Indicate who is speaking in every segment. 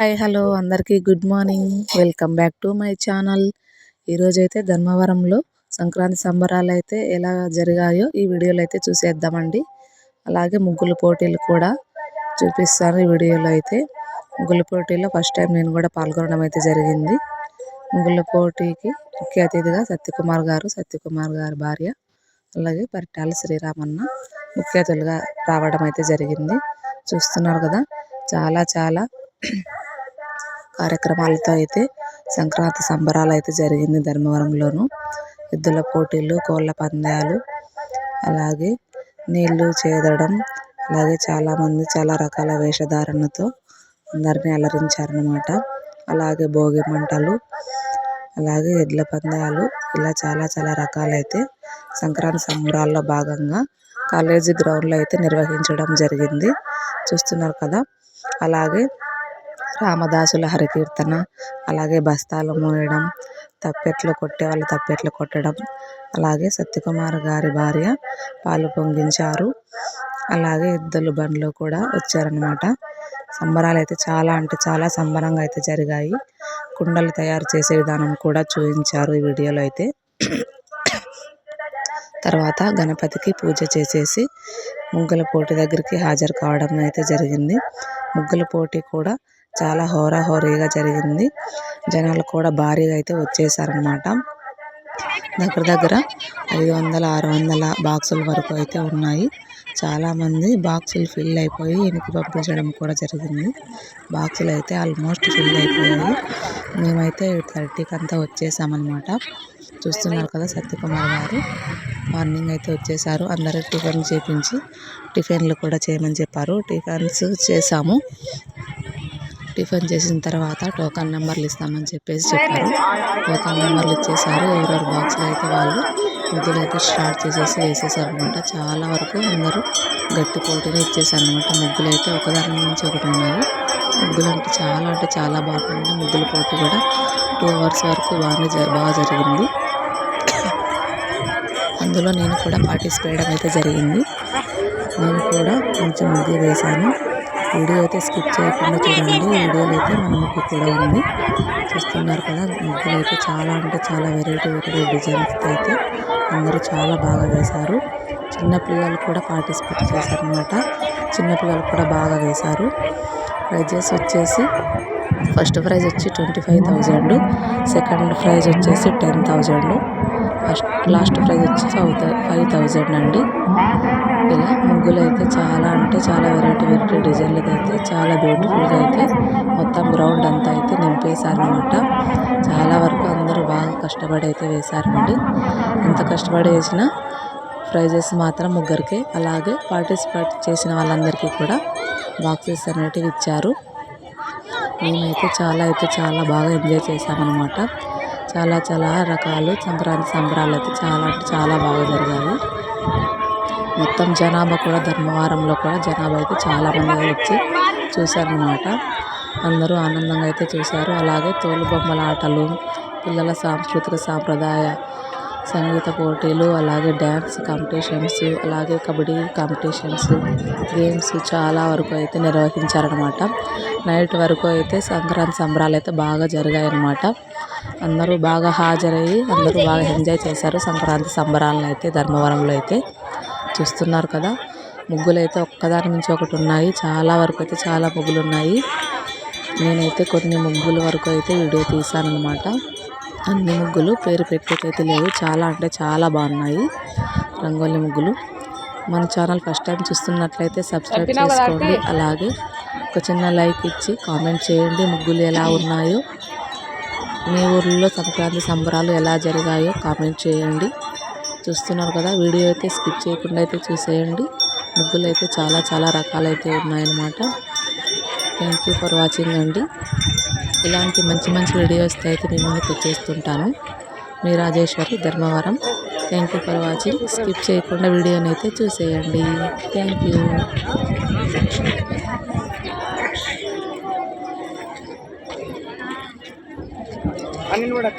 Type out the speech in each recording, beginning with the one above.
Speaker 1: Hi hello అందరికీ good morning. Welcome back to my channel. ఈరోజైతే ధర్మవరంలో సంక్రాంతి సంబరాలు అయితే ఎలా జరిగాయో ఈ వీడియోలో అయితే చూసేద్దామండి. అలాగే ముగ్గుల పోటీలు కూడా చూపిస్తాను ఈ వీడియోలో అయితే. ముగ్గుల పోటీలో ఫస్ట్ టైం నేను కూడా పాల్గొనడం అయితే జరిగింది. ముగ్గుల పోటీకి ముఖ్య అతిథిగా సత్యకుమార్ గారు సత్యకుమార్ గారి భార్య అలాగే పరిటాల శ్రీరామన్న ముఖ్య అతిథులుగా రావడం అయితే జరిగింది. చూస్తున్నారు కదా చాలా చాలా కార్యక్రమాలతో అయితే సంక్రాంతి సంబరాలు అయితే జరిగింది ధర్మవరంలోను. ఎద్దుల పోటీలు కోళ్ళ పందాలు అలాగే నీళ్ళు చేదడం అలాగే చాలామంది చాలా రకాల వేషధారణతో అందరినీ అలరించారనమాట అలాగే భోగి మంటలు అలాగే ఎడ్ల పందాలు ఇలా చాలా చాలా రకాలైతే సంక్రాంతి సంబరాల్లో భాగంగా కాలేజీ గ్రౌండ్లో అయితే నిర్వహించడం జరిగింది. చూస్తున్నారు కదా? అలాగే రామదాసుల హరికీర్తన అలాగే బస్తాలు మోయడం తప్పెట్లు కొట్టే వాళ్ళు తప్పెట్లు కొట్టడం అలాగే సత్యకుమార్ గారి భార్య పాలు పొంగించారు. అలాగే ఇద్దరు బండ్లు కూడా వచ్చారనమాట సంబరాలు అయితే చాలా అంటే చాలా సంబరంగా అయితే జరిగాయి. కుండలు తయారు చేసే విధానం కూడా చూపించారు ఈ వీడియోలో అయితే. తర్వాత గణపతికి పూజ చేసేసి ముగ్గుల పోటీ దగ్గరికి హాజరు కావడం అయితే జరిగింది. ముగ్గుల పోటీ కూడా చాలా హోరాహోరీగా జరిగింది. జనాలు కూడా భారీగా అయితే వచ్చేసారనమాట దగ్గర దగ్గర ఐదు వందల ఆరు వందల బాక్సుల వరకు అయితే ఉన్నాయి. చాలామంది బాక్సులు ఫిల్ అయిపోయి వెనక్కి పంపించడం కూడా జరిగింది. బాక్సులు అయితే ఆల్మోస్ట్ ఫిల్ అయిపోయాయి. మేమైతే థర్టీకి అంతా వచ్చేసామన్నమాట. చూస్తున్నారు కదా సత్యకుమార్ గారు. మార్నింగ్ అయితే వచ్చేసారు. అందరూ టిఫిన్ చేపించి టిఫిన్లు కూడా చేయమని చెప్పారు. టిఫిన్స్ చేసాము. టిఫిన్ చేసిన తర్వాత టోకన్ నెంబర్లు ఇస్తామని చెప్పేసి చెప్పారు. టోకన్ నెంబర్లు ఇచ్చేసారు. ఎవరెవరు బాక్స్లో అయితే వాళ్ళు ముగ్గులు అయితే స్టార్ట్ చేసేసి వేసేసారు అనమాట చాలా వరకు అందరూ గట్టి పోటీనే ఇచ్చేసారు అనమాట ముగ్గులు అయితే ఒకదాని నుంచి ఒకటి ఉన్నాయి. ముగ్గులు అంటే చాలా అంటే చాలా బాగుంది ముగ్గుల పోటీ కూడా టూ అవర్స్ వరకు బాగానే బాగా జరిగింది. అందులో నేను కూడా పార్టిసిపేట్ అయితే జరిగింది. నేను కూడా కొంచెం ముగ్గులు వేశాను. వీడియో అయితే స్కిప్ చేయకుండా చూడండి. వీడియోలో అయితే మన ముగ్గు కూడా ఉంది. చూస్తున్నారు కదా ముగ్గులు అయితే చాలా అంటే చాలా వెరైటీ వెరైటీ డిజైన్స్ అయితే అందరూ చాలా బాగా వేశారు. చిన్నపిల్లలు కూడా పార్టిసిపేట్ చేశారనమాట చిన్నపిల్లలు కూడా బాగా వేశారు. ప్రైజెస్ వచ్చేసి ఫస్ట్ ప్రైజ్ వచ్చి twenty five thousand second prize వచ్చేసి ten thousand first last prize వచ్చి ఫైవ్ ఫైవ్ థౌజండ్ అండి. ఇలా ముగ్గులు అయితే చాలా అంటే చాలా వెరైటీ వెరైటీ డిజైన్లు అయితే చాలా బ్యూటిఫుల్గా అయితే మొత్తం గ్రౌండ్ అంతా అయితే నింపేశారనమాట చాలా వరకు అందరూ బాగా కష్టపడి అయితే వేశారండి. ఎంత కష్టపడి వేసినా ప్రైజెస్ మాత్రం ముగ్గురికి. అలాగే పార్టిసిపేట్ చేసిన వాళ్ళందరికీ కూడా బాక్సెస్ అనేటివి ఇచ్చారు. మేమైతే చాలా అయితే చాలా బాగా ఎంజాయ్ చేసామన్నమాట చాలా చాలా రకాలు సంక్రాంతి సంబరాలు అయితే చాలా అంటే చాలా బాగా జరిగాయి. మొత్తం జనాభా కూడా ధర్మవరంలో కూడా జనాభా అయితే చాలామంది వచ్చి చూశారనమాట అందరూ ఆనందంగా అయితే చూశారు. అలాగే తోలుబొమ్మల ఆటలు పిల్లల సాంస్కృతిక సాంప్రదాయ సంగీత పోటీలు అలాగే డ్యాన్స్ కాంపిటీషన్స్ అలాగే కబడ్డీ కాంపిటీషన్స్ గేమ్స్ చాలా వరకు అయితే నిర్వహించారనమాట నైట్ వరకు అయితే సంక్రాంతి సంబరాలు అయితే బాగా జరిగాయన్నమాట. అందరూ బాగా హాజరయ్యి అందరూ బాగా ఎంజాయ్ చేశారు. సంక్రాంతి సంబరాలను అయితే ధర్మవరంలో అయితే చూస్తున్నారు కదా. ముగ్గులు అయితే ఒక్కదాని నుంచి ఒకటి ఉన్నాయి. చాలా వరకు అయితే చాలా ముగ్గులు ఉన్నాయి. నేనైతే కొన్ని ముగ్గుల వరకు అయితే వీడియో తీసాను అనమాట అన్ని ముగ్గులు పేరు పెట్టేకైతే లేవు. చాలా అంటే చాలా బాగున్నాయి రంగోలి ముగ్గులు. మన ఛానల్ ఫస్ట్ టైం చూస్తున్నట్లయితే సబ్స్క్రైబ్ చేసుకోండి. అలాగే ఒక చిన్న లైక్ ఇచ్చి కామెంట్ చేయండి ముగ్గులు ఎలా ఉన్నాయో. మీ ఊర్లో సంక్రాంతి సంబరాలు ఎలా జరిగాయో కామెంట్ చేయండి. చూస్తున్నారు కదా వీడియో అయితే స్కిప్ చేయకుండా అయితే చూసేయండి. ముగ్గులు అయితే చాలా చాలా రకాలైతే ఉన్నాయన్నమాట. థ్యాంక్ యూ ఫర్ వాచింగ్ అండి. ఇలాంటి మంచి మంచి వీడియోస్ అయితే నేను ముందుకు వచ్చేస్తుంటాను. మీ Rajeshwari Dharmavaram. Thank you for watching skip చేయకుండా వీడియోని అయితే చూసేయండి. థ్యాంక్ యూ కూడా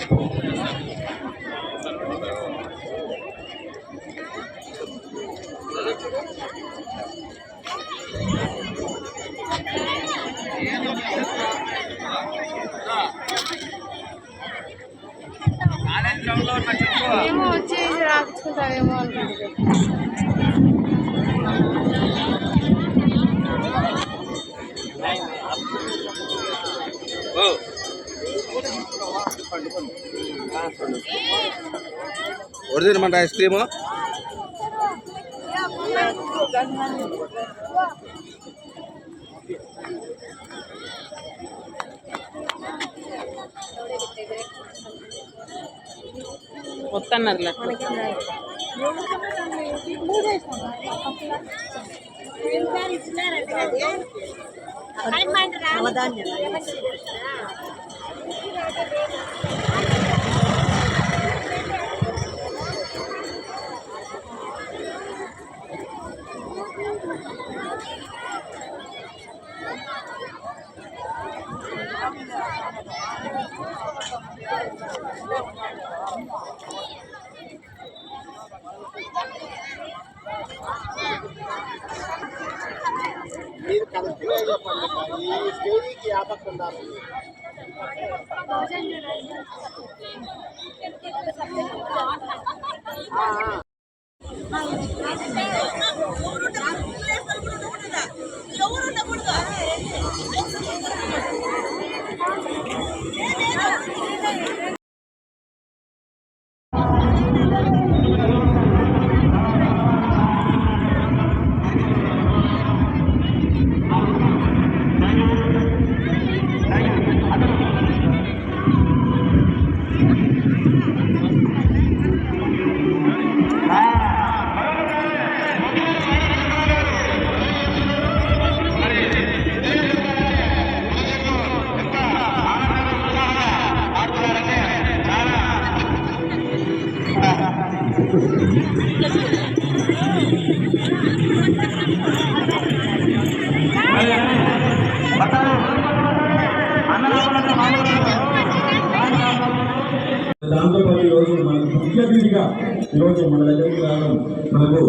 Speaker 2: ఏమో వచ్చి రాసుకుంటావేమో అనుకుంటున్నాను.
Speaker 3: ఒరిజినల్ ఐస్ క్రీము
Speaker 1: వస్తున్నారు
Speaker 4: మీరు కరెక్ట్గా చెప్పండి ఈ స్టేజీకి ఆపకుండా
Speaker 5: దాంతో ఈరోజు మన దగ్గరికి రావడం నాకు